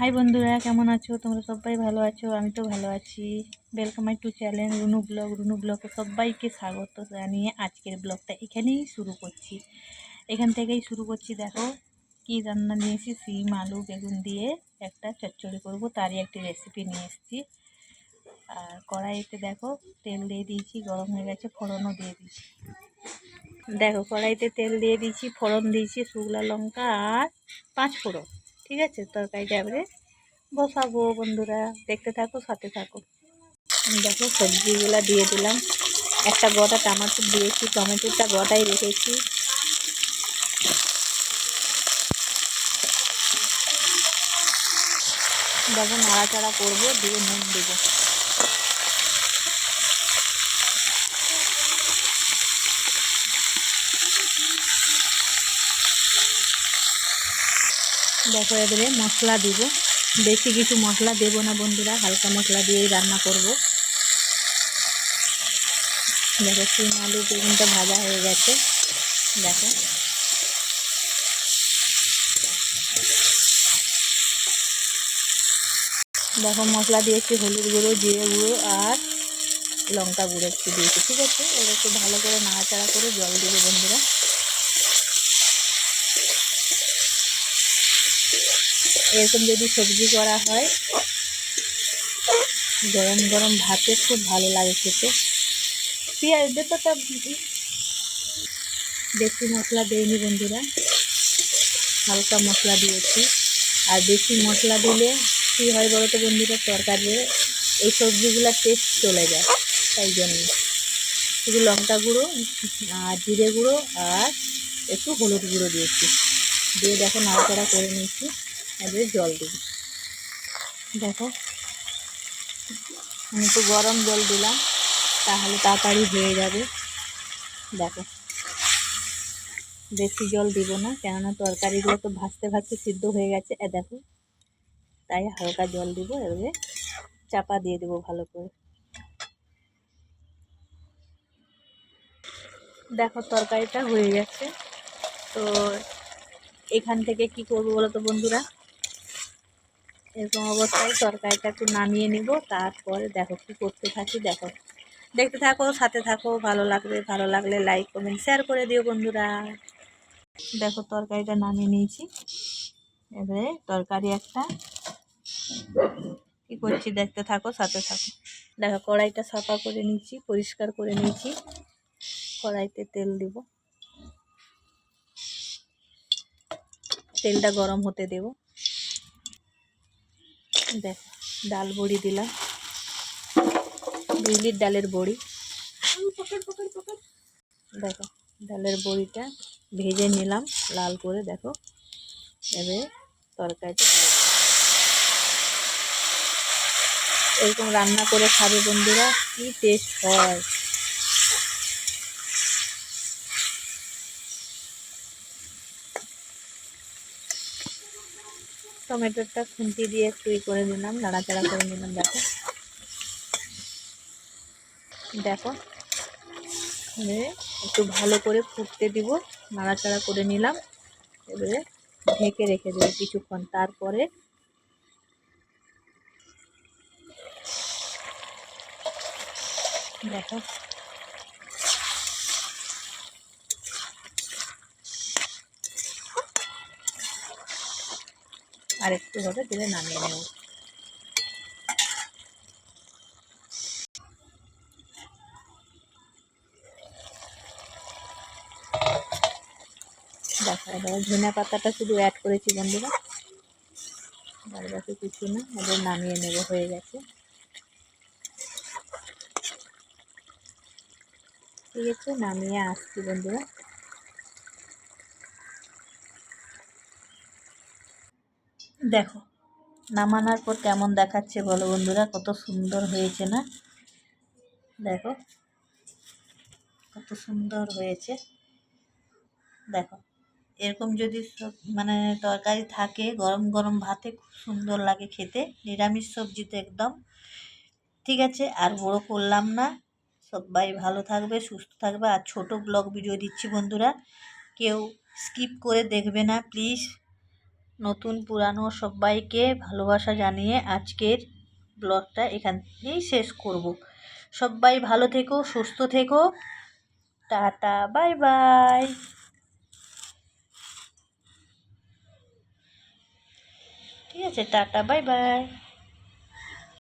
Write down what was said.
High বন্ধুরা, কেমন আছো? তোমরা সবাই ভালো আছো? আমি তো ভালো আছি। Welcome my to channel Runu blog Runu ব্লগে সবাইকে স্বাগত জানিয়ে আজকের ব্লগটা এখানেই শুরু করছি। এখান থেকেই শুরু করছি, দেখো, কি রান্না নিয়েছি? সিম, আলু, বেগুন দিয়ে একটা চচ্চড়ি করব, তারই একটি রেসিপি নিয়ে এসেছি। আর কড়াইতে দেখো, তেল দিয়ে দিয়েছি, গরম হয়ে গেছে, ফোড়নও দিয়ে দিয়েছি। দেখো, কড়াইতে তেল দিয়ে দিয়েছি, ফোড়ন দিয়েছি, শুকনো লঙ্কা আর পাঁচ ফোড়ন। ঠিক আছে? তরকারিটা এবারে বসাবো বন্ধুরা। দেখতে থাকো, সাথে থাকো। দেখো সবজিগুলো দিয়ে দিলাম। একটা গোটা টমেটো দিয়েছি, টমেটোটা গোটাই রেখেছি। দেখো নাড়াচাড়া করব, দিয়ে নুন দেবো। দেখো, এবারে মশলা দিব। বেশি কিছু মশলা দেবো না বন্ধুরা, হালকা মশলা দিয়েই রান্না করব। দেখো সিম আলু, বেগুনটা ভাজা হয়ে গেছে। দেখো। দেখো, মশলা দিয়েছি হলুদ গুঁড়ো, জিরে গুঁড়ো আর লঙ্কা গুঁড়ো একটু দিয়েছি, ঠিক আছে? এবার একটু ভালো করে নাড়াচাড়া করে জল দেবো বন্ধুরা। এরকম যদি সবজি করা হয়, গরম গরম ভাতে খুব ভালো লাগে খেতে। পেঁয়াজ বেতটা বেশি মশলা দেয়নি বন্ধুরা, হালকা মশলা দিয়েছি। আর বেশি মশলা দিলে কী হয় বলো তো বন্ধুরা তরকারি এই সবজিগুলোর টেস্ট চলে যায়, তাই জন্য। শুধু লঙ্কা গুঁড়ো আর জিরে গুঁড়ো আর একটু হলুদ গুঁড়ো দিয়েছি। দিয়ে দেখো নাড়াচাড়া করে নিয়েছি। এবারে জল দিই। দেখো, আমি একটু গরম জল দিলাম, তাহলে তাড়াতাড়ি হয়ে যাবে। দেখো, বেশি জল দিব না, কেননা তরকারিগুলো তো ভাজতে ভাজতে সিদ্ধ হয়ে গেছে। এ দেখো, তাই হালকা জল দিব, এবারে চাপা দিয়ে দেবো ভালো করে। দেখো, তরকারিটা হয়ে গেছে। তো এখান থেকে কি করব বলো তো বন্ধুরা? এরকম অবস্থায় তরকারিটা একটু নামিয়ে নিব, তারপরে দেখো কী করতে থাকি, দেখো। দেখতে থাকো, সাথে থাকো, ভালো লাগবে ভালো লাগলে লাইক কমেন্ট শেয়ার করে দিও বন্ধুরা। দেখো তরকারিটা নামিয়ে নিয়েছি। এবারে তরকারি একটা। কী করছি দেখতে থাকো, সাথে থাকো। দেখো কড়াইটা সাফা করে নিয়েছি, পরিষ্কার করে নিয়েছি। কড়াইতে তেল দিব। তেলটা গরম হতে দেবো। দেখো ডাল বড়ি দিলাম। দুই লিট ডালের বড়ি। দেখো, ডালের বড়িটা ভেজে নিলাম লাল করে, দেখো। এবারে তরকারিতে এরকম রান্না করে খাবে বন্ধুরা, কি টেস্ট হয়। টমেটোটা খুন্তি দিয়ে একটু করে নিলাম, নাড়াচাড়া করে নিলাম, দেখো। দেখো। একটু ভালো করে ফুটতে দিব, নাড়াচাড়া করে নিলাম। এবারে ঢেকে রেখে দেবো কিছুক্ষণ, তারপরে দেখো। আর একটু হবে দিলে নামিয়ে নেব। দেখো ধনে পাতাটা শুধু অ্যাড করেছি বন্ধুরা। আর বাকি কিছু না, এবার নামিয়ে নেব, হয়ে গেছে। ঠিক আছে, নামিয়ে আসছি বন্ধুরা। দেখো, নামানোর পর কেমন দেখাচ্ছে বলো বন্ধুরা, কত সুন্দর হয়েছে না? দেখো, কত সুন্দর হয়েছে। দেখো, এরকম যদি সব মানে তরকারি থাকে, গরম গরম ভাতে খুব সুন্দর লাগে খেতে, নিরামিষ সবজি তো একদম। ঠিক আছে, আর বড়ো করলাম না। সবাই ভালো থাকবে, সুস্থ থাকবে। আর ছোট ব্লগ ভিডিও দিচ্ছি বন্ধুরা, কেউ স্কিপ করে দেখবে না প্লিজ নতুন, পুরানো সবাইকে ভালোবাসা জানিয়ে আজকের ব্লগটা এখানেই শেষ করব। সবাই ভালো থেকো, সুস্থ থেকো। Tata, bye bye. ঠিক আছে, টাটা, বাই বাই।